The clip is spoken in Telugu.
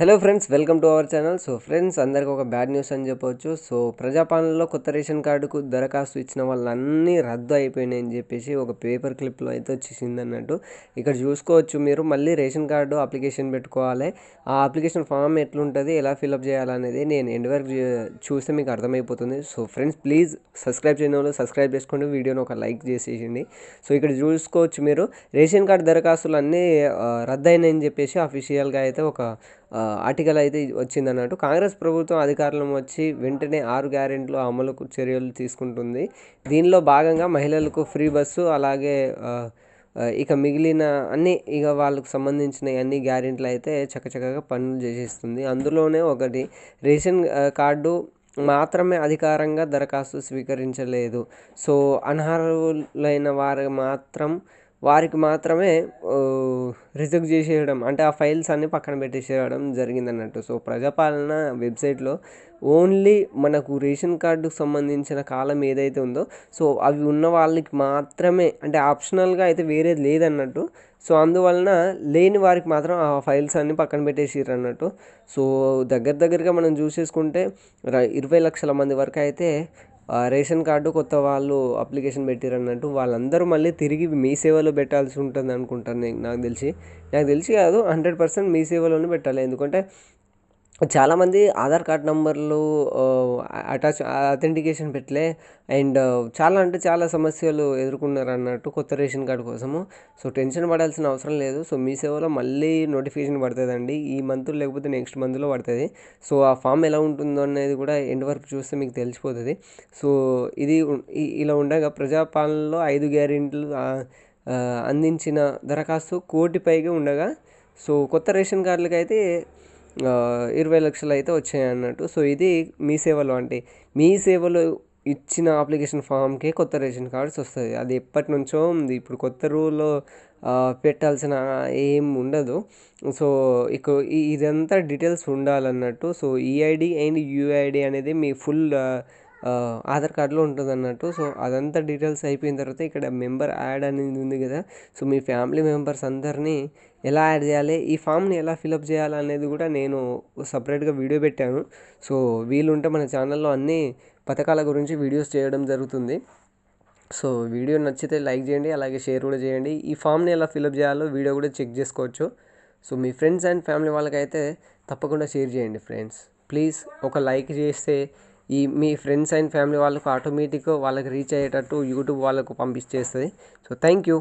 Hello friends welcome to our channel so friends అందరికీ ఒక బ్యాడ్ న్యూస్ అని చెప్పవచ్చు సో ప్రజాపాలనలో కొత్త రేషన్ కార్డుకు దరఖాస్తు ఇచ్చిన వాళ్ళన్నీ రద్దు అయిపోయినాయి అని చెప్పేసి ఒక పేపర్ క్లిప్లో అయితే వచ్చేసింది అన్నట్టు. ఇక్కడ చూసుకోవచ్చు మీరు మళ్ళీ రేషన్ కార్డు అప్లికేషన్ పెట్టుకోవాలి. ఆ అప్లికేషన్ ఫామ్ ఎట్లుంటుంది ఎలా ఫిల్అప్ చేయాలనేది నేను ఎండ్ వరకు చూస్తే మీకు అర్థమైపోతుంది. సో ఫ్రెండ్స్ ప్లీజ్ సబ్స్క్రైబ్ చేయని వాళ్ళు సబ్స్క్రైబ్ చేసుకోండి వీడియోని ఒక లైక్ చేసేసింది సో ఇక్కడ చూసుకోవచ్చు మీరు రేషన్ కార్డు దరఖాస్తులు అన్నీ రద్దు అయినాయని చెప్పేసి అఫీషియల్గా అయితే ఒక ఆర్టికల్ అయితే వచ్చింది అన్నట్టు కాంగ్రెస్ ప్రభుత్వం అధికారంలో వచ్చి వెంటనే ఆరు గ్యారెంట్లు అమలుకు చర్యలు తీసుకుంటుంది. దీనిలో భాగంగా మహిళలకు ఫ్రీ బస్సు అలాగే ఇక మిగిలిన అన్ని ఇక వాళ్ళకు సంబంధించిన అన్ని గ్యారెంట్లు అయితే చక్కచక్కగా పనులు చేసేస్తుంది. అందులోనే ఒకటి రేషన్ కార్డు మాత్రమే అధికారంగా దరఖాస్తు స్వీకరించలేదు. సో అనర్హులైన వారు మాత్రం వారికి మాత్రమే రిజెక్ట్ చేసేయడం అంటే ఆ ఫైల్స్ అన్నీ పక్కన పెట్టేసేయడం జరిగింది అన్నట్టు సో ప్రజాపాలన వెబ్సైట్లో ఓన్లీ మనకు రేషన్ కార్డుకు సంబంధించిన కాలం ఏదైతే ఉందో సో అవి ఉన్న వాళ్ళకి మాత్రమే అంటే ఆప్షనల్గా అయితే వేరేది లేదన్నట్టు. సో అందువలన లేని వారికి మాత్రం ఆ ఫైల్స్ అన్నీ పక్కన పెట్టేసారు అన్నట్టు సో దగ్గర దగ్గరగా మనం చూసేసుకుంటే ఇరవై లక్షల మంది వరకు అయితే రేషన్ కార్డు కొత్త వాళ్ళు అప్లికేషన్ పెట్టారన్నట్టు వాళ్ళందరూ మళ్ళీ తిరిగి మీ సేవలో పెట్టాల్సి ఉంటుంది అనుకుంటాను నేను. నాకు తెలిసి నాకు తెలిసి కాదు హండ్రెడ్ పర్సెంట్ మీ సేవలోనే పెట్టాలి. ఎందుకంటే చాలామంది ఆధార్ కార్డ్ నెంబర్లు అటాచ్ అథెంటికేషన్ పెట్టలే. అండ్ చాలా అంటే చాలా సమస్యలు ఎదుర్కొన్నారు అన్నట్టు కొత్త రేషన్ కార్డు కోసము. సో టెన్షన్ పడాల్సిన అవసరం లేదు. సో మీ సేవలో మళ్ళీ నోటిఫికేషన్ పడుతుందండి. ఈ మంత్ లేకపోతే నెక్స్ట్ మంత్లో పడుతుంది. సో ఆ ఫామ్ ఎలా ఉంటుందో అనేది కూడా ఎండ్ వరకు చూస్తే మీకు తెలిసిపోతుంది. సో ఇది ఇలా ఉండగా ప్రజాపాలనలో ఐదు గ్యారెంట్లు అందించిన దరఖాస్తు కోటి పైగా ఉండగా సో కొత్త రేషన్ కార్డులకి అయితే ఇరవై లక్షలు అయితే వచ్చాయి అన్నట్టు. సో ఇది మీ సేవలో అంటే మీ సేవలో ఇచ్చిన అప్లికేషన్ ఫామ్కే కొత్త రేషన్ కార్డ్స్ వస్తుంది అది ఎప్పటి నుంచో ఉంది. ఇప్పుడు కొత్త రూల్లో పెట్టాల్సిన ఏం ఉండదు. సో ఇక ఇదంతా డీటెయిల్స్ ఉండాలన్నట్టు. సో ఈఐడి అండ్ యూఐడి అనేది మీ ఫుల్ ఆధార్ కార్డులో ఉంటుంది అన్నట్టు సో అదంతా డీటెయిల్స్ అయిపోయిన తర్వాత ఇక్కడ మెంబర్ యాడ్ అనేది ఉంది కదా. సో మీ ఫ్యామిలీ మెంబర్స్ అందరినీ ఎలా యాడ్ చేయాలి ఈ ఫామ్ని ఎలా ఫిలప్ చేయాలి అనేది కూడా నేను సపరేట్గా వీడియో పెట్టాను. సో వీలుంటే మన ఛానల్లో అన్ని పథకాల గురించి వీడియోస్ చేయడం జరుగుతుంది. సో వీడియో నచ్చితే లైక్ చేయండి అలాగే షేర్ కూడా చేయండి. ఈ ఫామ్ని ఎలా ఫిలప్ చేయాలో వీడియో కూడా చెక్ చేసుకోవచ్చు. సో మీ ఫ్రెండ్స్ అండ్ ఫ్యామిలీ వాళ్ళకైతే తప్పకుండా షేర్ చేయండి ఫ్రెండ్స్. ప్లీజ్ ఒక లైక్ చేస్తే ఈ మీ ఫ్రెండ్స్ అండ్ ఫ్యామిలీ వాళ్ళకు ఆటోమేటిక్గా వాళ్ళకి రీచ్ అయ్యేటట్టు యూట్యూబ్ వాళ్ళకు పంపించేస్తుంది. So thank you